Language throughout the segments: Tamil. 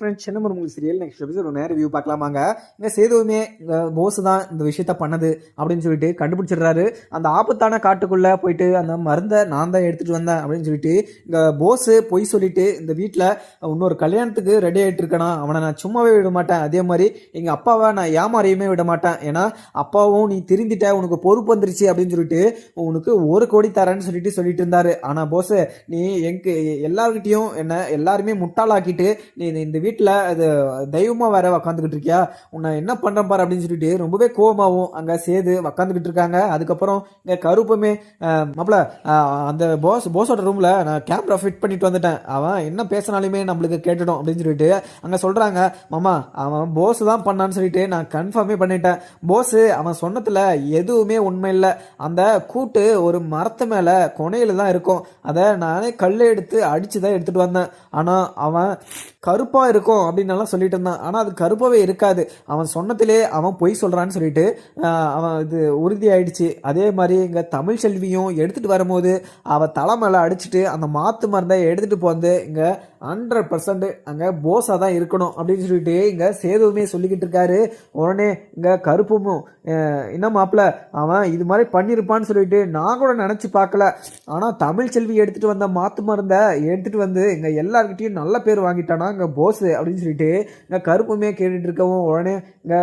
ஃப்ரெண்ட்ஸ் என்ன உங்களுக்கு சீரியல் நெக்ஸ்ட் எபிசோட் ஒரு நேரம் வியூ பார்க்கலாமாங்க? இந்த சேதுவுமே இந்த போஸ் தான் இந்த விஷயத்த பண்ணது அப்படின்னு சொல்லிட்டு கண்டுபிடிச்சிடுறாரு. அந்த ஆபத்தான காட்டுக்குள்ளே போயிட்டு அந்த மருந்தை நான் தான் எடுத்துகிட்டு வந்தேன் அப்படின்னு சொல்லிட்டு இந்த போஸு பொய் சொல்லிட்டு இந்த வீட்டில் இன்னொரு கல்யாணத்துக்கு ரெடி ஆகிட்டு இருக்கனா? அவனை நான் சும்மாவே விட மாட்டேன். அதே மாதிரி எங்கள் அப்பாவை நான் ஏமாறையுமே விட மாட்டேன். ஏன்னா அப்பாவும் நீ திருந்திட்ட உனக்கு பொறுப்பு வந்துருச்சு அப்படின்னு சொல்லிட்டு உனக்கு ஒரு கோடி தரேன்னு சொல்லிட்டு சொல்லிட்டு இருந்தாரு. ஆனால் போஸு நீ எங்க எல்லார்கிட்டயும் என்ன எல்லாருமே முட்டாளாக்கிட்டு நீ இந்த- வீட்டு வீட்டில் அது தெய்வமாக வேற உக்காந்துக்கிட்டு இருக்கியா? உன்னை என்ன பண்ணுறேன் பாரு அப்படின்னு சொல்லிட்டு ரொம்பவே கோவமாகவும் அங்கே சேது உக்காந்துக்கிட்டு இருக்காங்க. அதுக்கப்புறம் இங்கே கருப்புமே மாப்பிள அந்த போஸ் போஸோட ரூமில் நான் கேமரா ஃபிட் பண்ணிட்டு வந்துட்டேன். அவன் என்ன பேசினாலுமே நம்மளுக்கு கேட்டுடும் அப்படின்னு சொல்லிட்டு அங்கே சொல்கிறாங்க மாமா அவன் போஸ் தான் பண்ணான்னு சொல்லிட்டு நான் கன்ஃபார்மே பண்ணிட்டேன். போஸ் அவன் சொன்னதில் எதுவுமே உண்மை இல்லை. அந்த கூட்டு ஒரு மரத்து மேலே கொனையில் தான் இருக்கும். அதை நானே கல் எடுத்து அடித்து தான் எடுத்துகிட்டு வந்தேன். ஆனால் அவன் கருப்பாக இருக்கும் அப்படின்னு எல்லாம் சொல்லிட்டு இருந்தான். ஆனால் அது கருப்பாகவே இருக்காது. அவன் சொன்னதிலே அவன் பொய் சொல்கிறான்னு சொல்லிட்டு அவன் இது உறுதி ஆயிடுச்சு அதே மாதிரி இங்கே தமிழ் செல்வியும் எடுத்துகிட்டு வரும்போது அவள் தலை மேலே அடிச்சுட்டு அந்த மாத்து மருந்தை எடுத்துகிட்டு போந்து இங்கே ஹண்ட்ரட் பர்சன்ட் அங்கே போஸாக தான் இருக்கணும் அப்படின்னு சொல்லிட்டு இங்கே சேதுவுமே சொல்லிக்கிட்டு இருக்காரு. உடனே இங்கே கருப்பும் என்ன மாப்பிள்ள அவன் இது மாதிரி பண்ணியிருப்பான்னு சொல்லிட்டு நான் கூட நினச்சி பார்க்கல. ஆனால் தமிழ் செல்வி எடுத்துகிட்டு வந்த மாத்து மருந்தை எடுத்துகிட்டு வந்து இங்கே எல்லார்கிட்டயும் நல்ல பேர் வாங்கிட்டானா இங்கே போஸு. அப்படின்னு சொல்லிட்டு இங்கே கருப்புமே கேட்டுட்டு இருக்கவும் உடனே இங்கே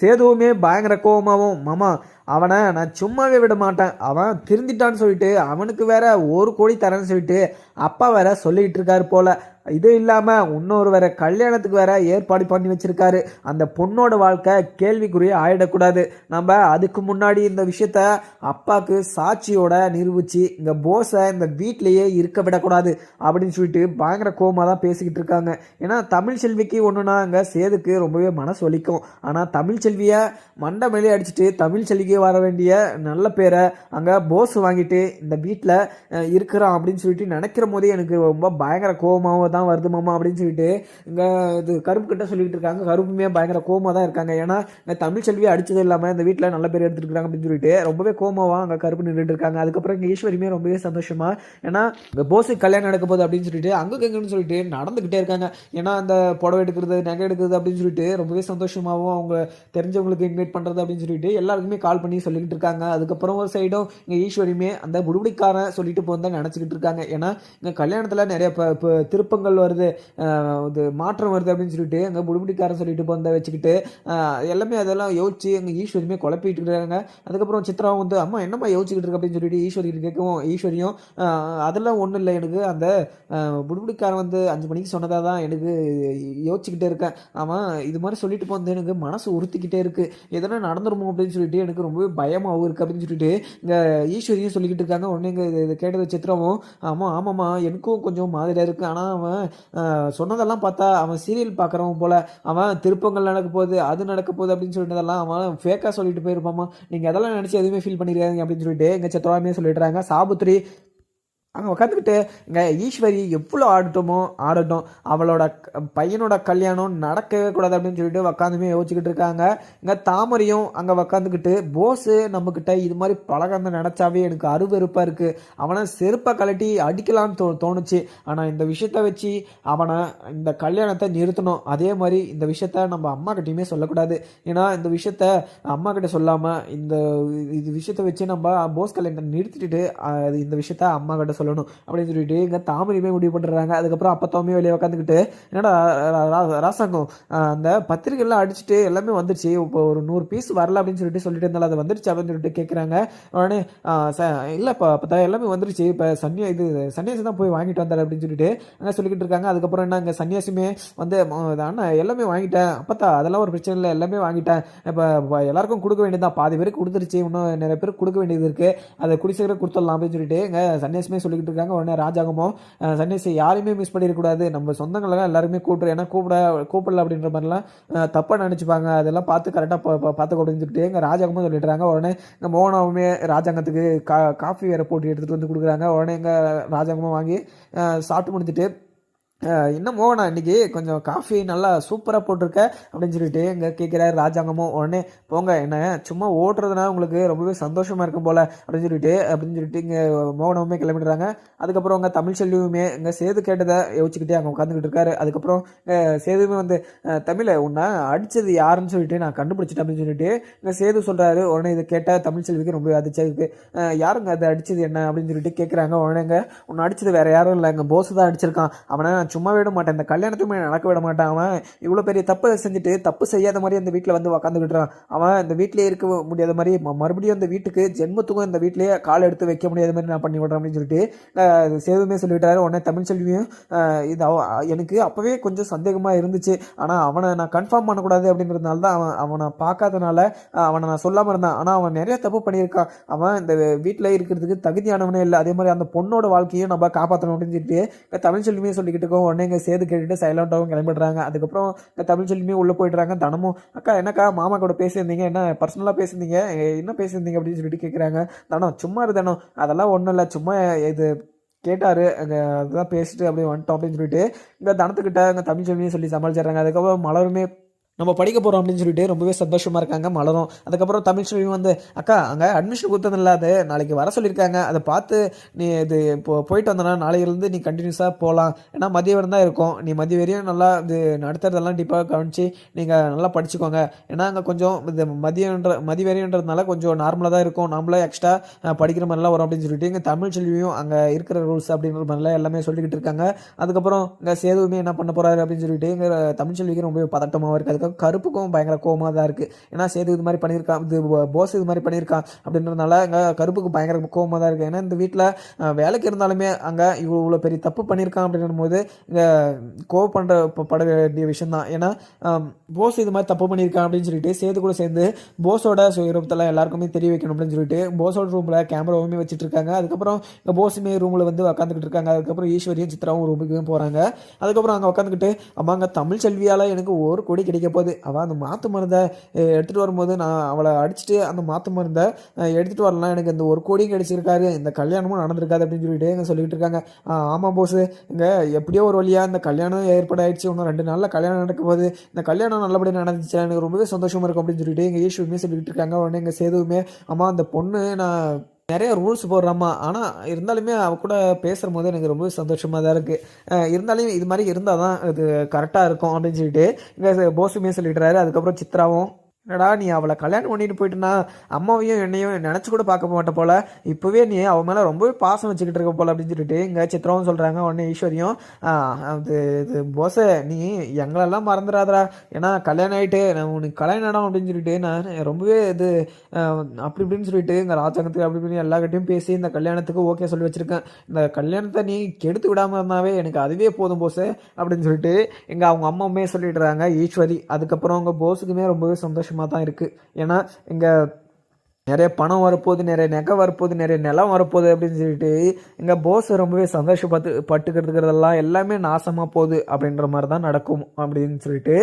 சேதுவுமே பயங்கர கோபமாகவும் மாமா அவனை நான் சும்மாவே விட மாட்டேன். அவன் திருந்திட்டான்னு சொல்லிட்டு அவனுக்கு வேற ஒரு கோடி தரேன்னு சொல்லிட்டு அப்பா வேற சொல்லிட்டு இருக்காரு போல. இது இல்லாமல் இன்னொரு வேற கல்யாணத்துக்கு வேற ஏற்பாடு பண்ணி வச்சிருக்காரு. அந்த பொண்ணோட வாழ்க்கை கேள்விக்குறியே ஆயிடக்கூடாது. நம்ம அதுக்கு முன்னாடி இந்த விஷயத்த அப்பாவுக்கு சாட்சியோட நிரூபிச்சு இந்த போஸை இந்த வீட்லேயே இருக்க விடக்கூடாது அப்படின்னு சொல்லிட்டு பயங்கர கோவமாக தான் பேசிக்கிட்டு இருக்காங்க. ஏன்னா தமிழ் செல்விக்கு ஒன்றுனா அங்கே சேதுக்கு ரொம்பவே மனசு வலிக்கும் ஆனால் தமிழ் செல்வியை மண்டை மேலே அடிச்சுட்டு தமிழ் செல்விக்கு வர வேண்டிய நல்ல பேரை அங்கே போஸ் வாங்கிட்டு இந்த வீட்டில் இருக்கிறான் அப்படின்னு சொல்லிட்டு நினைக்கிற போதே எனக்கு ரொம்ப பயங்கர கோவமாகவும் தான் வருது மாமா அப்படின்னு சொல்லிட்டு இங்கே இது கருப்பு கிட்ட சொல்லிட்டு இருக்காங்க. கருப்புமே பயங்கர கோமா தான் இருக்காங்க. ஏன்னா இந்த தமிழ் செல்வியை அடிச்சது இல்லாமல் இந்த வீட்டில் நல்ல பேர் எடுத்துருக்காங்க அப்படின்னு சொல்லிட்டு ரொம்பவே கோமாவாக அங்கே கருப்பு நின்றுட்டு இருக்காங்க. அதுக்கப்புறம் இங்கே ஈஸ்வரியுமே ரொம்பவே சந்தோஷமா ஏன்னா இந்த போஸுக்கு கல்யாணம் நடக்க போகுது அப்படின்னு சொல்லிட்டு அங்கே எங்கன்னு சொல்லிட்டு நடந்துக்கிட்டே இருக்காங்க. ஏன்னா அந்த புடவை எடுக்கிறது நகை எடுக்கிறது அப்படின்னு சொல்லிட்டு ரொம்பவே சந்தோஷமாகவும் அவங்க தெரிஞ்சவங்களுக்கு இன்வைட் பண்ணுறது அப்படின்னு சொல்லிட்டு எல்லாருக்குமே கால் பண்ணி சொல்லிக்கிட்டு இருக்காங்க. அதுக்கப்புறம் ஒரு சைடும் இங்கே ஈஸ்வரியுமே அந்த புடுபுடிக்காரன் சொல்லிட்டு போந்தா நினச்சிக்கிட்டு இருக்காங்க. ஏன்னா இங்கே கல்யாணத்தில் நிறைய இப்போ குழப்பங்கள் வருது இது மாற்றம் வருது அப்படின்னு சொல்லிட்டு அங்கே புடுபுடிக்காரன் சொல்லிட்டு போந்த வச்சுக்கிட்டு எல்லாமே அதெல்லாம் யோசிச்சு எங்கள் ஈஸ்வரியுமே குழப்பிட்டு இருக்காங்க அதுக்கப்புறம் சித்ராவும் வந்து அம்மா என்னம்மா யோசிச்சுக்கிட்டு இருக்கு? அப்படின்னு சொல்லிட்டு ஈஸ்வரி கேட்கவும் ஈஸ்வரியும் அதெல்லாம் ஒன்றும் இல்லை எனக்கு அந்த ஆஹ் புடுபுடிக்காரன் வந்து அஞ்சு மணிக்கு சொன்னதாக தான் எனக்கு யோசிச்சுக்கிட்டே இருக்கேன். ஆமாம் இது மாதிரி சொல்லிட்டு போந்து எனக்கு மனசு உறுத்திக்கிட்டே இருக்குது எதனா நடந்துருமோ அப்படின்னு சொல்லிட்டு எனக்கு ரொம்பவே பயமாகவும் இருக்குது அப்படின்னு சொல்லிட்டு இங்கே ஈஸ்வரியும் சொல்லிக்கிட்டு இருக்காங்க. உடனே இங்கே இதை கேட்டது சித்ராவும் ஆமாம் ஆமாம்மா எனக்கும் கொஞ்சம் மாதிரியாக இருக்குது ஆனால் அவன் அவன் சொன்னதெல்லாம் பார்த்தா அவன் சீரியல் பார்க்குறவன் போல் அவன் திருப்பங்கள் நடக்க போகுது அது நடக்க போகுது அப்படின்னு சொல்லிட்டதெல்லாம் அவன் ஃபேக்காக சொல்லிட்டு போயிருப்பாமா நீங்கள் அதெல்லாம் நினச்சி எதுவுமே ஃபீல் பண்ணிடுறாங்க அப்படின்னு சொல்லிட்டு எங்கள் சித்ராவுமே சொல்லிடுறாங்க. சாபுத்ரி அங்கே உட்காந்துக்கிட்டு இங்கே ஈஸ்வரி எவ்வளோ ஆடட்டுமோ ஆடட்டும். அவளோட பையனோட கல்யாணம் நடக்கவே கூடாது அப்படின்னு சொல்லிட்டு உக்காந்துமே யோசிச்சுக்கிட்டு இருக்காங்க. இங்கே தாமரையும் அங்கே உக்காந்துக்கிட்டு போஸு நம்மக்கிட்ட இது மாதிரி பழகம் நினச்சாவே எனக்கு அருவெருப்பாக இருக்குது அவனை செருப்பை கழட்டி அடிக்கலான்னு தோ தோணுச்சு. ஆனால் இந்த விஷயத்த வச்சு அவனை இந்த கல்யாணத்தை நிறுத்தணும். அதே மாதிரி இந்த விஷயத்த நம்ம அம்மா சொல்லக்கூடாது. ஏன்னா இந்த விஷயத்த அம்மா கிட்ட சொல்லாமல் இந்த இது விஷயத்த வச்சு நம்ம போஸ் கல்யாணத்தை நிறுத்திட்டு இந்த விஷயத்த அம்மா கிட்ட சொல்லணும் அப்படின்னு சொல்லிட்டு இங்கே தாமரையுமே முடிவு பண்ணுறாங்க அதுக்கப்புறம் அப்பத்தாவுமே வெளியே உட்காந்துக்கிட்டு என்னடா ரா- ராசாங்கம் அந்த பத்திரிகைலாம் அடிச்சுட்டு எல்லாமே வந்துருச்சு. இப்போ ஒரு நூறு பீஸ் வரல அப்படின்னு சொல்லிட்டு சொல்லிட்டு இருந்தாலும் அது வந்துருச்சு அப்படின்னு சொல்லிட்டு கேட்குறாங்க உடனே ச இல்லைப்பா அப்போ எல்லாமே வந்துருச்சு. இப்போ சன்னியா இது சன்னியாசி தான் போய் வாங்கிட்டு வந்தார் அப்படின்னு சொல்லிட்டு அங்கே சொல்லிக்கிட்டு இருக்காங்க. அதுக்கப்புறம் என்ன அங்கே சன்னியாசியுமே வந்து அண்ணா எல்லாமே வாங்கிட்டேன். அப்பத்தா அதெல்லாம் ஒரு பிரச்சனை இல்லை எல்லாமே வாங்கிட்டேன். இப்போ எல்லாருக்கும் கொடுக்க வேண்டியதான் பாதி பேருக்கு கொடுத்துருச்சு. இன்னும் நிறைய பேருக்கு கொடுக்க வேண்டியது இருக்குது அதை குடிசைக்கிற கொடுத்துடலாம் அப்படின்னு சொல்லிட்டு இங்கே சொல்லி சொல்லிக்கிட்டு இருக்காங்க உடனே ராஜாகமும் அஹ், சன்னியாசி யாரையுமே மிஸ் பண்ணிடக்கூடாது. நம்ம சொந்தங்களெல்லாம் எல்லாருமே கூப்பிட்றோம் ஏன்னா கூப்பிட கூப்பிடல அப்படின்ற மாதிரிலாம் தப்பாக நினச்சிப்பாங்க. அதெல்லாம் பார்த்து கரெக்டாக பார்த்து அப்படின்னு எங்கள் இங்கே சொல்லிடுறாங்க. உடனே எங்கள் மோகனாவுமே ராஜாங்கத்துக்கு கா காஃபி வேறு போட்டு எடுத்துகிட்டு வந்து கொடுக்குறாங்க. உடனே எங்கள் ராஜாங்கமும் வாங்கி சாப்பிட்டு முடிஞ்சுட்டு என்ன மோகனா இன்னைக்கு கொஞ்சம் காஃபி நல்லா சூப்பராக போட்டிருக்க அப்படின்னு சொல்லிட்டு இங்கே கேட்குறாரு ராஜாங்கமும். உடனே போங்க என்ன சும்மா ஓட்டுறதுனா உங்களுக்கு ரொம்பவே சந்தோஷமாக இருக்கும் போல் அப்படின்னு சொல்லிட்டு அப்படின்னு சொல்லிட்டு இங்கே மோகனவுமே கிளம்பிடுறாங்க. அதுக்கப்புறம் அங்கே தமிழ் செல்வியுமே இங்கே சேது கேட்டதை யோசிச்சுக்கிட்டே அங்கே உட்காந்துக்கிட்டு இருக்காரு. அதுக்கப்புறம் சேதுமே வந்து தமிழை உன்னை அடித்தது யாருன்னு சொல்லிட்டு நான் கண்டுபிடிச்சிட்டேன் அப்படின்னு சொல்லிட்டு இங்கே சேது சொல்கிறாரு உடனே இதை கேட்டால் தமிழ் செல்விக்கு ரொம்ப அதிர்ச்சியாக இருக்குது யாருங்க அதை அடித்தது என்ன? அப்படின்னு சொல்லிட்டு கேட்குறாங்க உடனேங்க உன்னை அடித்தது வேறு யாரும் இல்லை. எங்கள் போஸ் தான் அடிச்சிருக்கான். அவனை நான் சும்மா விட மாட்டேன். இந்த கல்யாணத்துமே நடக்க விட மாட்டான். அவன் இவ்வளோ பெரிய தப்பு செஞ்சுட்டு தப்பு செய்யாத மாதிரி அந்த வீட்டில் வந்து உக்காந்துக்கிட்டுறான் அவன் இந்த வீட்டிலேயே இருக்க முடியாத மாதிரி ம- மறுபடியும் அந்த வீட்டுக்கு ஜென்மத்துக்கும் இந்த வீட்டிலேயே கால் எடுத்து வைக்க முடியாத மாதிரி நான் பண்ணி விடுறேன் அப்படின்னு சொல்லிட்டு அஹ், சேதுமே சொல்லிவிட்டாரு. உடனே தமிழ் செல்வியும் இது அவ எனக்கு அப்போவே கொஞ்சம் சந்தேகமாக இருந்துச்சு. ஆனால் அவனை நான் கன்ஃபார்ம் பண்ணக்கூடாது அப்படின்றதுனால தான் அவன் அவனை பார்க்காதனால அவனை நான் சொல்லாமல் இருந்தான். ஆனால் அவன் நிறைய தப்பு பண்ணியிருக்கான். அவன் இந்த வீட்டில் இருக்கிறதுக்கு தகுதியானவனே இல்லை. அதே மாதிரி அந்த பொண்ணோட வாழ்க்கையும் நம்ம காப்பாற்றணும் அப்படின்னு சொல்லிட்டு தமிழ் செல்வியுமே சொல்லிக்கிட்டு இருக்கோம் உடனே இங்கே சேது கேட்டுட்டு சைலண்ட்டாகவும் கிளம்பிடுறாங்க. அதுக்கப்புறம் தமிழ் செல்வியுமே உள்ளே போயிடுறாங்க. தனமும் அக்கா என்னக்கா மாமா கூட பேசியிருந்தீங்க? என்ன பர்சனலாக பேசியிருந்தீங்க? என்ன பேசியிருந்தீங்க? அப்படின்னு சொல்லிட்டு கேட்குறாங்க தனம் சும்மா இரு தனம் அதெல்லாம் ஒன்றும் இல்லை. சும்மா இது கேட்டார். அங்கே அதுதான் பேசிட்டு அப்படியே வந்துட்டோம். அப்படின்னு சொல்லிட்டு இங்கே தனத்துக்கிட்ட அங்கே தமிழ் செல்வியும் சொல்லி சமாளிச்சிடுறாங்க. அதுக்கப்புறம் மலருமே நம்ம படிக்க போகிறோம் அப்படின்னு சொல்லிட்டு ரொம்பவே சந்தோஷமாக இருக்காங்க மலரும். அதுக்கப்புறம் தமிழ் செல்வி வந்து அக்கா அங்கே அட்மிஷன் கொடுத்தது இல்லாது நாளைக்கு வர சொல்லியிருக்காங்க. அதை பார்த்து நீ இது இப்போ போயிட்டு வந்தனா நாளையிலேருந்து நீ கண்டினியூஸாக போகலாம் ஏன்னா மதிய வரையும் தான் இருக்கும். நீ மதிய வரையும் நல்லா இது நடத்துறதெல்லாம் டீப்பாக கவனித்து நீங்கள் நல்லா படிச்சுக்கோங்க. ஏன்னா அங்கே கொஞ்சம் இது மதியன்ற மதிய வரையன்றதுனால கொஞ்சம் நார்மலாக தான் இருக்கும். நாமளே எக்ஸ்ட்ரா படிக்கிற மாதிரிலாம் வரும் அப்படின்னு சொல்லிட்டு இங்கே தமிழ் செல்வியும் அங்கே இருக்கிற ரூல்ஸ் அப்படின்ற மாதிரிலாம் எல்லாமே சொல்லிக்கிட்டு இருக்காங்க. அதுக்கப்புறம் இங்கே சேதுவுமே என்ன பண்ண போகிறாரு அப்படின்னு சொல்லிட்டு இங்கே தமிழ் செல்விக்கு ரொம்ப பதட்டமாக இருக்குது அதுக்காக கருப்புக்கும் பயங்கர கோவமாக தான் இருக்குது ஏன்னா சேது இது மாதிரி பண்ணியிருக்கான் இது போஸ் இது மாதிரி பண்ணியிருக்கான் அப்படின்றதுனால அங்கே கருப்புக்கு பயங்கர கோவமாக தான் இருக்குது ஏன்னா இந்த வீட்டில் வேலைக்கு இருந்தாலுமே அங்கே இவ்வளோ இவ்வளோ பெரிய தப்பு பண்ணியிருக்கான் அப்படின்னும் போது இங்கே கோவம் பண்ணுற பட வேண்டிய விஷயம் தான். ஏன்னா போஸ் இது மாதிரி தப்பு பண்ணியிருக்கான் அப்படின்னு சொல்லிட்டு சேது கூட சேர்ந்து போஸோட சுயரூபத்தெல்லாம் எல்லாருக்குமே தெரிய வைக்கணும் அப்படின்னு சொல்லிட்டு போஸோட ரூமில் கேமராவுமே வச்சுட்டு இருக்காங்க. அதுக்கப்புறம் இங்கே போஸுமே ரூமில் வந்து உட்காந்துக்கிட்டு இருக்காங்க. அதுக்கப்புறம் ஈஸ்வரியும் சித்ராவும் ரூமுக்கு போகிறாங்க அதுக்கப்புறம் அங்கே உட்காந்துக்கிட்டு அம்மாங்க தமிழ் செல்வியால் எனக்கு ஒரு கொடி கிடைக்க போகுது. அவள் அந்த மாற்று மருந்தை எடுத்துகிட்டு வரும்போது நான் அவளை அடிச்சுட்டு அந்த மாற்று மருந்தை எடுத்துகிட்டு வரலாம். எனக்கு இந்த ஒரு கோடியும் கிடச்சிருக்காரு. இந்த கல்யாணமும் நடந்திருக்காது அப்படின்னு சொல்லிட்டு இங்கே சொல்லிகிட்டு இருக்காங்க. ஆமாம் போஸ் இங்கே எப்படியோ ஒரு வழியாக இந்த கல்யாணம் ஏற்பாடாயிடுச்சு. இன்னும் ரெண்டு நாளில் கல்யாணம் நடக்க இந்த கல்யாணம் நல்லபடியாக நடந்துச்சு. எனக்கு ரொம்பவே சந்தோஷமாக இருக்கும் அப்படின்னு சொல்லிட்டு எங்கள் ஈஸ்வருமே சொல்லிட்டு இருக்காங்க. உடனே எங்கள் சேதுவுமே அம்மா அந்த பொண்ணு நான் நிறைய ரூல்ஸ் போடுறாம்மா. ஆனால் இருந்தாலுமே அவ கூட பேசுகிற போது எனக்கு ரொம்ப சந்தோஷமாக தான் இருக்குது இருந்தாலும் இது மாதிரி இருந்தால் தான் இது கரெக்டாக இருக்கும் அப்படின்னு சொல்லிட்டு இங்கே போஸுமே சொல்லிடுறாரு. அதுக்கப்புறம் சித்ராவும் என்னடா நீ அவளை கல்யாணம் பண்ணிட்டு போயிட்டுனா? அம்மாவையும் என்னையும் நினச்சி கூட பார்க்க மாட்ட போல. இப்போவே நீ அவன் மேலே ரொம்பவே பாசம் வச்சுக்கிட்டு இருக்க போல அப்படின்னு சொல்லிட்டு இங்கே சித்திரவும் சொல்கிறாங்க உடனே ஈஸ்வரியும். அது இது போஸை நீ எங்களெல்லாம் மறந்துடாதடா. ஏன்னா கல்யாணம் ஆகிட்டு நான் உனக்கு கல்யாணம் ஆனோம் அப்படின்னு சொல்லிட்டு நான் ரொம்பவே இது அப்படி இப்படின்னு சொல்லிட்டு இங்கே ராஜாங்கத்துக்கு அப்படி இப்படின்னு எல்லாக்கிட்டையும் பேசி இந்த கல்யாணத்துக்கு ஓகே சொல்லி வச்சுருக்கேன். இந்த கல்யாணத்தை நீ கெடுத்து விடாமல் இருந்தாவே எனக்கு அதுவே போதும் போஸு அப்படின்னு சொல்லிட்டு எங்கள் அவங்க அம்மாவுமே சொல்லிடுறாங்க ஈஸ்வரி. அதுக்கப்புறம் அவங்க போஸுக்குமே ரொம்பவே சந்தோஷம் சந்தோஷமாக தான் இருக்குது ஏன்னா இங்கே நிறைய பணம் வரப்போகுது நிறைய நகை வரப்போகுது நிறைய நிலம் வரப்போகுது அப்படின்னு சொல்லிட்டு இங்கே போஸ் ரொம்பவே சந்தோஷப்பட்டு பட்டுக்கிறதுக்கிறதெல்லாம் எல்லாமே நாசமாக போகுது அப்படின்ற மாதிரி தான் நடக்கும் அப்படின்னு சொல்லிட்டு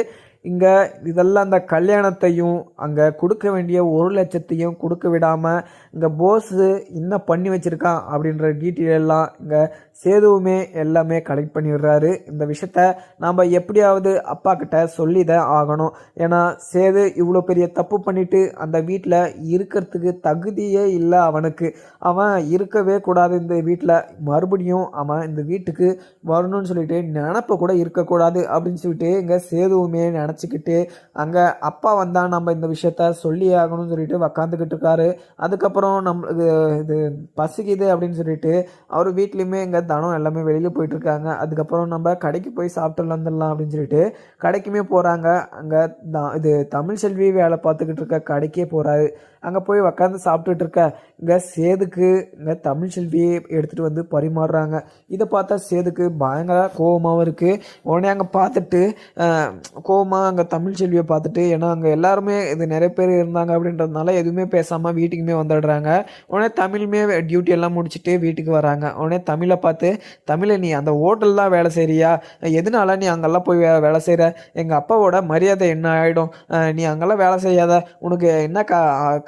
இங்கே இதெல்லாம் அந்த கல்யாணத்தையும் அங்கே கொடுக்க வேண்டிய ஒரு லட்சத்தையும் கொடுக்க விடாமல் இந்த போஸு என்ன பண்ணி வச்சுருக்கான் அப்படின்ற டீட்டெயில் எல்லாம் இங்கே சேதுவுமே எல்லாமே கலெக்ட் பண்ணிடுறாரு. இந்த விஷயத்த நாம் எப்படியாவது அப்பா கிட்ட சொல்லி தான் ஆகணும். ஏன்னா சேது இவ்வளோ பெரிய தப்பு பண்ணிட்டு அந்த வீட்டில் இருக்கிறதுக்கு தகுதியே இல்லை அவனுக்கு. அவன் இருக்கவே கூடாது இந்த வீட்டில் மறுபடியும் அவன் இந்த வீட்டுக்கு வரணும்னு சொல்லிட்டு நினப்ப கூட இருக்கக்கூடாது அப்படின்னு சொல்லிட்டு இங்கே சேதுவுமே நினச்சிக்கிட்டு அங்கே அப்பா வந்தால் நம்ம இந்த விஷயத்த சொல்லி ஆகணும்னு சொல்லிட்டு உக்காந்துக்கிட்டு இருக்காரு. அதுக்கப்புறம் அப்புறம் நம்மளுக்கு இது பசிக்குது அப்படின்னு சொல்லிட்டு அவர் வீட்லேயுமே இங்கே தனம் எல்லாமே வெளியில் போயிட்டுருக்காங்க. அதுக்கப்புறம் நம்ம கடைக்கு போய் சாப்பிட்டு வந்துடலாம் அப்படின்னு சொல்லிட்டு கடைக்குமே போகிறாங்க அங்கே இது தமிழ் செல்வி வேலை பார்த்துக்கிட்டு இருக்க கடைக்கே போகிறாரு அங்கே போய் உக்காந்து சாப்பிட்டுட்டு இருக்க. இங்கே சேதுக்கு இங்கே தமிழ் செல்வியை எடுத்துகிட்டு வந்து பரிமாறுறாங்க. இதை பார்த்தா சேதுக்கு பயங்கர கோவமாகவும் இருக்குது உடனே அங்கே பார்த்துட்டு கோவமாக அங்கே தமிழ் செல்வியை பார்த்துட்டு ஏன்னா அங்கே எல்லாருமே இது நிறைய பேர் இருந்தாங்க அப்படின்றதுனால எதுவுமே பேசாமல் வீட்டுக்குமே வந்துடுறாங்க. உடனே தமிழுமே டியூட்டி எல்லாம் முடிச்சுட்டு வீட்டுக்கு வராங்க. உடனே தமிழை பார்த்து தமிழை நீ அந்த ஹோட்டல் தான் வேலை செய்கிறியா எதனால நீ அங்கெல்லாம் போய் வே- வேலை செய்கிற எங்கள் அப்பாவோட மரியாதை என்ன ஆகிடும் நீ அங்கெல்லாம் வேலை செய்யாத. உனக்கு என்ன கா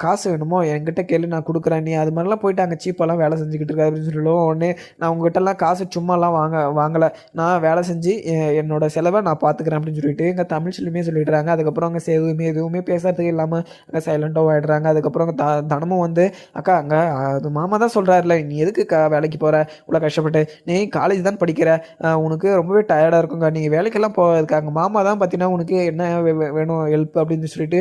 காசு வேணுமோ? என்கிட்ட கேளு நான் கொடுக்குறேன். நீ அது மாதிரிலாம் போயிட்டு அங்கே சீப்பெல்லாம் வேலை செஞ்சுக்கிட்டு இருக்காது அப்படின்னு சொல்லுவோம். உடனே நான் உங்ககிட்டலாம் காசு சும்மாலாம் வாங்க வாங்கலை. நான் வேலை செஞ்சு என்னோட செலவை நான் பார்த்துக்கிறேன் அப்படின்னு சொல்லிட்டு எங்கள் தமிழ் சொல்லுமே சொல்லிடுறாங்க. அதுக்கப்புறம் அங்கே எதுவுமே எதுவுமே பேசுறதுக்கு இல்லாமல் அங்கே சைலண்ட்டாக ஆகிடுறாங்க அதுக்கப்புறம் அங்கே த தனமும் வந்து அக்கா அங்கே அது மாமா தான் சொல்கிறாருல நீ எதுக்கு க வேலைக்கு போகிற இவ்வளோ கஷ்டப்பட்டு. நீ காலேஜ் தான் படிக்கிற? உனக்கு ரொம்பவே டயர்டாக இருக்குங்க நீங்கள் வேலைக்கெல்லாம் போகிறதுக்கு அங்கே மாமா தான் பார்த்தீங்கன்னா உனக்கு என்ன வே- வேணும்? ஹெல்ப் அப்படின்னு சொல்லிட்டு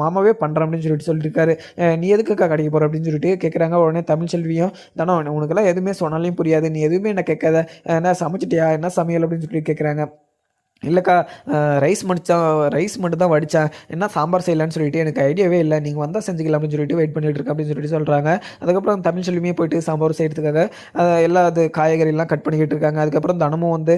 மாமாவே பண்ணுறேன் அப்படின்னு சொல்லிட்டு சொல்லிட்டு அஹ் நீ எதுக்குக்கா கடைக்கு போகிற அப்படின்னு சொல்லிட்டு கேட்குறாங்க உடனே தமிழ் செல்வியும் தானே உனக்கெல்லாம் எதுவுமே சொன்னாலையும் புரியாது. நீ எதுவுமே என்ன கேட்காத. என்ன சமைச்சிட்டியா? என்ன சமையல்? அப்படின்னு சொல்லிட்டு கேட்குறாங்க இல்லைக்கா ரைஸ் மடித்தா ரைஸ் மட்டும் தான் வடித்தேன் என்ன சாம்பார் செய்யலான்னு சொல்லிட்டு எனக்கு ஐடியாவே இல்லை. நீங்கள் வந்தால் செஞ்சுக்கலாம் அப்படின்னு சொல்லிட்டு வெயிட் பண்ணிட்டு இருக்கேன் அப்படின்னு சொல்லிட்டு சொல்கிறாங்க அதுக்கப்புறம் தமிழ் செல்வியுமே போயிட்டு சாம்பார் செய்கிறதுக்காக எல்லா அது காய்கறிலாம் கட் பண்ணிக்கிட்டு இருக்காங்க. அதுக்கப்புறம் தனமும் வந்து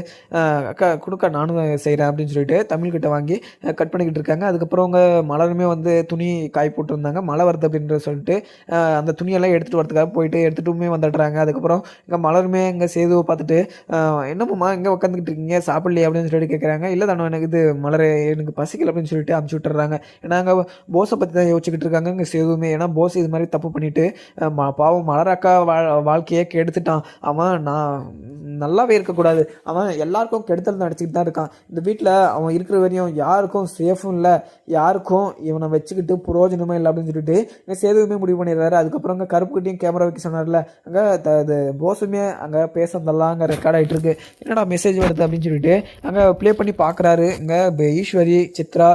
அக்கா கொடுக்க நானும் செய்கிறேன் அப்படின்னு சொல்லிட்டு தமிழ்கிட்ட வாங்கி கட் பண்ணிக்கிட்டு இருக்காங்க. அதுக்கப்புறம் அவங்க மலருமே வந்து துணி காய் போட்டிருந்தாங்க. மழை வருது அப்படின்ற சொல்லிட்டு அந்த துணியெல்லாம் எடுத்துகிட்டு வரதுக்காக போயிட்டு எடுத்துகிட்டுமே வந்துடுறாங்க. அதுக்கப்புறம் இங்கே மலருமே இங்கே சேதுவை பார்த்துட்டு என்னம்மா இங்கே உட்காந்துக்கிட்டு இருக்கீங்க? சாப்பிடலையே அப்படின்னு சொல்லிட்டு கேட்குறாங்க இல்லை தானோ எனக்கு இது மலர் எனக்கு பசிக்கல அப்படின்னு சொல்லிட்டு அமுச்சு விட்டுறாங்க. ஏன்னா அங்கே போஸை பற்றி தான் யோசிச்சுக்கிட்டு இருக்காங்க. இங்கே சேதுவுமே ஏன்னா போஸ் இது மாதிரி தப்பு பண்ணிவிட்டு ம- பாவம் மலரக்கா வாழ் வாழ்க்கையே கெடுத்துட்டான். அவன் நான் நல்லாவே இருக்கக்கூடாது. அவன் எல்லாருக்கும் கெடுத்தல் நடிச்சுக்கிட்டு தான் இருக்கான். இந்த வீட்டில் அவன் இருக்கிற வரையும் யாருக்கும் சேஃபும் இல்லை. யாருக்கும் இவனை வச்சுக்கிட்டு புரோஜனமே இல்லை அப்படின்னு சொல்லிட்டு இங்கே சேதுவுமே முடிவு பண்ணிடுறாரு. அதுக்கப்புறம் அங்கே கருப்புக்கிட்டையும் கேமரா வைக்க சொன்னார்ல. அங்கே த இது போஸுமே அங்கே பேசுறதெல்லாம் அங்கே ரெக்கார்ட் ஆகிட்டு இருக்கு. என்னடா மெசேஜ் வருது அப்படின்னு சொல்லிட்டு அங்கே ப்ளே பண்ணி பார்க்குறாரு இங்கே ஈஸ்வரி சித்ரா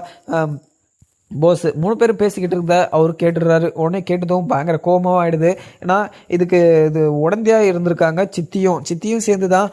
போஸ் மூணு பேரும் பேசிக்கிட்டு இருந்தா அவர் கேட்டுடுறாரு. உடனே கேட்டதும் பயங்கர கோபமாக ஆயிடுது. ஏன்னா இதுக்கு இது உடந்தையாக இருந்திருக்காங்க சித்தியும். சித்தியும் சேர்ந்து தான்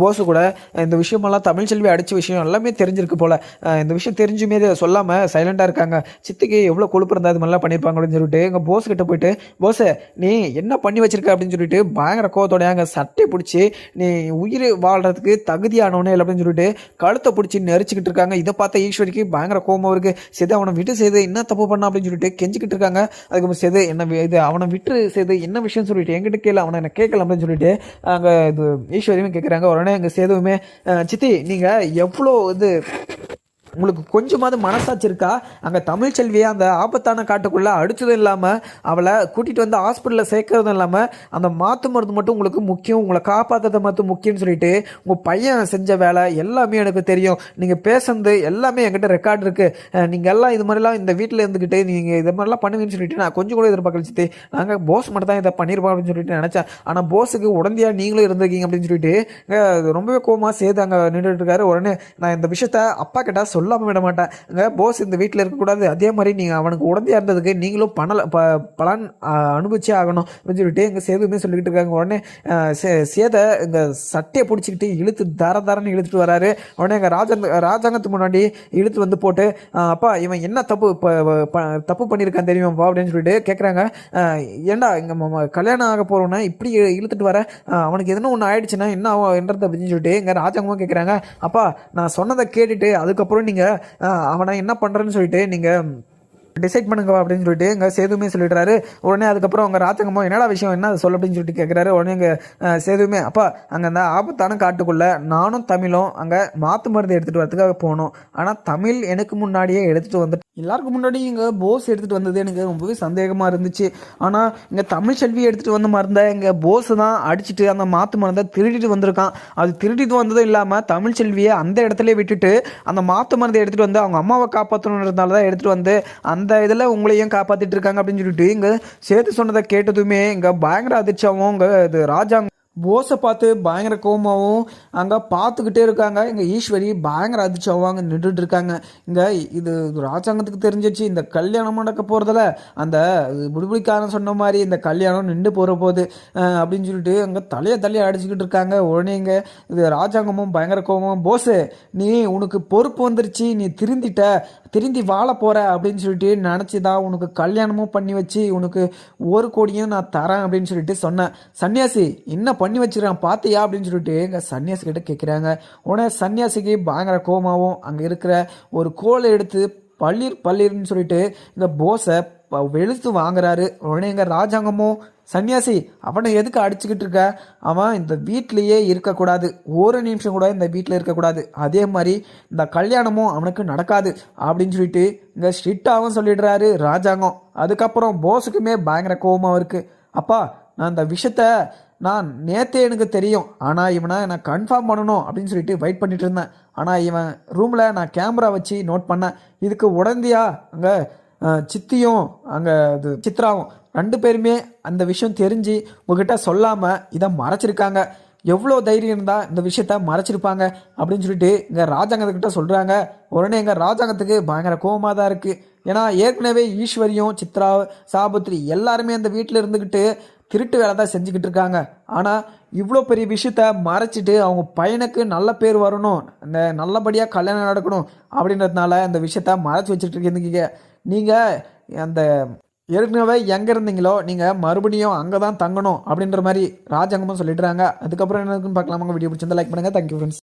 போஸு கூட இந்த விஷயமெல்லாம் தமிழ் செல்வி அடித்த விஷயம் எல்லாமே தெரிஞ்சிருக்கு போல். இந்த விஷயம் தெரிஞ்சுமே இதை சொல்லாமல் சைலண்டாக இருக்காங்க. சித்திக்கு எவ்வளோ கொழுப்பு இருந்தால் அது மாதிரிலாம் பண்ணியிருப்பாங்க அப்படின்னு சொல்லிட்டு எங்கள் போஸ் கிட்ட போயிட்டு போஸை நீ என்ன பண்ணி வச்சிருக்க? அப்படின்னு சொல்லிட்டு பயங்கர கோவத்தோடைய அங்கே சட்டை பிடிச்சி நீ உயிர் வாழ்கிறதுக்கு தகுதியானவனே இல்லை அப்படின்னு சொல்லிட்டு கழுத்தை பிடிச்சி நெரிச்சிக்கிட்டு இருக்காங்க. இதை பார்த்த ஈஸ்வரிக்கு பயங்கர கோபம் இருக்குது சரி அவனை விட்டு செய்து என்ன தப்பு பண்ணா அப்படின்னு சொல்லிட்டு கெஞ்சிக்கிட்டு இருக்காங்க. அதுக்கப்புறம் செய்து என்ன இது அவனை விட்டு செய்து என்ன விஷயம்னு சொல்லிட்டு எங்கிட்ட கேள அவனை என்ன கேட்கல அப்படின்னு சொல்லிட்டு அங்கே இது ஈஸ்வரியுமே கேட்குறாங்க உடனே அங்கே சேதுவுமே சித்தி நீங்கள் எவ்வளோ இது உங்களுக்கு கொஞ்சமாவது மனசாட்சி இருக்கா? அங்கே தமிழ் செல்வியை அந்த ஆபத்தான காட்டுக்குள்ளே அடித்ததும் இல்லாமல் அவளை கூட்டிகிட்டு வந்து ஹாஸ்பிட்டலில் சேர்க்கறதும் இல்லாமல் அந்த மாற்று மருந்து மட்டும் உங்களுக்கு முக்கியம் உங்களை காப்பாற்றுறது மட்டும் முக்கியம்னு சொல்லிட்டு உங்கள் பையன் செஞ்ச வேலை எல்லாமே எனக்கு தெரியும். நீங்கள் பேசுனது எல்லாமே என்கிட்ட ரெக்கார்ட் இருக்குது நீங்கள் எல்லாம் இது மாதிரிலாம் இந்த வீட்டில் இருந்துக்கிட்டு நீங்கள் இது மாதிரிலாம் பண்ணுவீங்கன்னு சொல்லிட்டு நான் கொஞ்சம் கூட எதிர்பார்க்கல சித்தி. நாங்கள் போஸ் மட்டும் தான் இதை பண்ணியிருப்போம் அப்படின்னு சொல்லிட்டு நினச்சேன். ஆனால் போஸுக்கு உடந்தையாக நீங்களும் இருந்திருக்கீங்க அப்படின்னு சொல்லிட்டு ரொம்பவே கோவமாக சேர்த்து அங்கே நின்றுட்டு இருக்காரு. உடனே நான் இந்த விஷயத்த அப்பா கிட்ட சொல்லாமல் விட மாட்டேன். போஸ் இந்த வீட்டில் இருக்கக்கூடாது. அதே மாதிரி நீங்கள் அவனுக்கு உடந்தையாக இருந்ததுக்கு நீங்களும் பணல ப பலன் அனுபவிச்சே ஆகணும். அப்படின்னு சொல்லிட்டு எங்கள் சேதுமே சொல்லிக்கிட்டு இருக்காங்க. உடனே சே- சேதை இங்கே சட்டையை பிடிச்சிக்கிட்டு இழுத்து தர தரன்னு இழுத்துட்டு வராரு. உடனே எங்கள் ராஜாங்க ராஜாங்கத்துக்கு முன்னாடி இழுத்து வந்து போட்டு அப்பா இவன் என்ன தப்பு ப- ப- தப்பு பண்ணியிருக்கான் தெரியுமாப்பா அப்படின்னு சொல்லிட்டு கேட்குறாங்க ஏண்டா இங்கே கல்யாணம் ஆக போகிறோன்னா இப்படி இழுத்துட்டு வர? அவனுக்கு எதுனா ஒன்று ஆயிடுச்சுன்னா என்ன ஆகும் என்றது அப்படின்னு சொல்லிட்டு எங்கள் ராஜாங்கமும் கேட்குறாங்க அப்பா நான் சொன்னதை கேட்டுட்டு அதுக்கப்புறம் நீங்கள் அவனை என்ன பண்ணுறேன்னு சொல்லிட்டு நீங்கள் டிசைட் பண்ணுங்க அப்படின்னு சொல்லிட்டு எங்கள் சேதுமே சொல்லிடுறாரு. உடனே அதுக்கப்புறம் அவங்க ராத்தங்கமோ என்னடா விஷயம்? என்ன அதை? சொல்ல அப்படின்னு சொல்லிட்டு கேட்குறாரு உடனே எங்கள் சேதுமே அப்பா அங்கே அந்த ஆபத்தான காட்டுக்குள்ளே நானும் தமிழும் அங்கே மாற்று மருந்து எடுத்துகிட்டு வரதுக்காக போனோம். ஆனால் தமிழ் எனக்கு முன்னாடியே எடுத்துகிட்டு வந்துட்டு எல்லாருக்கும் முன்னாடி இங்கே போஸ் எடுத்துகிட்டு வந்தது எனக்கு ரொம்பவே சந்தேகமாக இருந்துச்சு. ஆனால் இங்கே தமிழ் செல்வி எடுத்துகிட்டு வந்த மருந்தை இங்கே போஸ் தான் அடிச்சுட்டு அந்த மாற்று மருந்தை திருடிட்டு வந்திருக்கான். அது திருடிட்டு வந்ததும் இல்லாமல் தமிழ் செல்வியை அந்த இடத்துல விட்டுட்டு அந்த மாற்று மருந்தை எடுத்துகிட்டு வந்து அவங்க அம்மாவை காப்பாற்றணுன்றதுனால தான் எடுத்துகிட்டு வந்து அந்த அந்த இதில் உங்களையும் காப்பாற்றிட்டு இருக்காங்க அப்படின்னு சொல்லிட்டு இங்கே சேர்த்து சொன்னதை கேட்டதுமே இங்கே பயங்கர அதிர்ச்சியாகவும் இங்கே இது ராஜாங்க போஸை பார்த்து பயங்கர கோமாவும் அங்கே பார்த்துக்கிட்டே இருக்காங்க. இங்கே ஈஸ்வரி பயங்கர அதிர்ச்சியாகவும் அங்கே நின்றுட்டு இருக்காங்க. இங்கே இது ராஜாங்கத்துக்கு தெரிஞ்சிச்சு இந்த கல்யாணம் நடக்க போகிறதுல அந்த புடிபிடிக்காரன் சொன்ன மாதிரி இந்த கல்யாணம் நின்று போகிற போகுது அப்படின்னு சொல்லிட்டு அங்கே தலையை தலையை அடிச்சுக்கிட்டு இருக்காங்க. உடனே இங்கே இது ராஜாங்கமும் பயங்கர கோபமும் போஸு நீ உனக்கு பொறுப்பு வந்துருச்சு நீ திருந்திட்ட திருந்தி வாழ போகிற அப்படின்னு சொல்லிட்டு நினச்சி தான் உனக்கு கல்யாணமும் பண்ணி வச்சு உனக்கு ஒரு கோடியும் நான் தரேன் அப்படின்னு சொல்லிட்டு சொன்னேன் சன்னியாசி என்ன பண்ணி வச்சிருக்கான் பார்த்தியா அப்படின்னு சொல்லிட்டு எங்கள் சன்னியாசி கிட்ட கேட்குறாங்க உடனே சன்னியாசிக்கு பயங்கர கோமாவும் அங்கே இருக்கிற ஒரு கோலை எடுத்து பள்ளிர் பள்ளிர்னு சொல்லிட்டு இந்த போஸை வெளுத்து வாங்குறாரு. உடனே எங்கள் ராஜாங்கமும் சன்னியாசி அவனை எதுக்கு அடிச்சுக்கிட்டு இருக்க? அவன் இந்த வீட்லேயே இருக்கக்கூடாது. ஒரு நிமிஷம் கூட இந்த வீட்டில் இருக்கக்கூடாது. அதே மாதிரி இந்த கல்யாணமும் அவனுக்கு நடக்காது. அப்படின்னு சொல்லிட்டு இங்கே ஸ்ட்ரிக்டாகவும் சொல்லிடுறாரு ராஜாங்கம். அதுக்கப்புறம் போஸுக்குமே பயங்கர கோபமாக இருக்குது அப்பா நான் இந்த விஷயத்த நான் நேத்தே எனக்கு தெரியும். ஆனால் இவனை நான் கன்ஃபார்ம் பண்ணணும். அப்படின்னு சொல்லிட்டு வெயிட் பண்ணிட்டு இருந்தேன். ஆனால் இவன் ரூமில் நான் கேமரா வச்சு நோட் பண்ணேன். இதுக்கு உடந்தையா? அங்கே சித்தியும் அங்கே இது சித்ராவும் ரெண்டு பேருமே அந்த விஷயம் தெரிஞ்சு உங்ககிட்ட சொல்லாமல் இதை மறைச்சிருக்காங்க. எவ்வளோ தைரியம் இருந்தால் இந்த விஷயத்த மறைச்சிருப்பாங்க அப்படின்னு சொல்லிட்டு இங்கே ராஜாங்கத்துக்கிட்ட சொல்கிறாங்க உடனே எங்கள் ராஜாங்கத்துக்கு பயங்கர கோவமாக தான் இருக்குது ஏன்னா ஏற்கனவே ஈஸ்வரியும் சித்ரா சாபுத்ரி எல்லாருமே அந்த வீட்டில் இருந்துக்கிட்டு திருட்டு வேலை தான் செஞ்சுக்கிட்டு இருக்காங்க. ஆனால் இவ்வளோ பெரிய விஷயத்த மறைச்சிட்டு அவங்க பையனுக்கு நல்ல பேர் வரணும் அந்த நல்லபடியாக கல்யாணம் நடக்கணும் அப்படின்றதுனால இந்த விஷயத்த மறைச்சி வச்சுட்டு இருக்கீங்க. நீங்கள் அந்த ஏற்கனவே எங்கே இருந்தீங்களோ நீங்கள் மறுபடியும் அங்கே தான் தங்கணும் அப்படின்ற மாதிரி ராஜாங்கமும் சொல்லிடுறாங்க. அதுக்கப்புறம் என்ன இருக்குன்னு பார்க்கலாமா வீடியோ பிடிச்சிருந்தா லைக் பண்ணுங்கள் தேங்க்யூ ஃப்ரெண்ட்ஸ்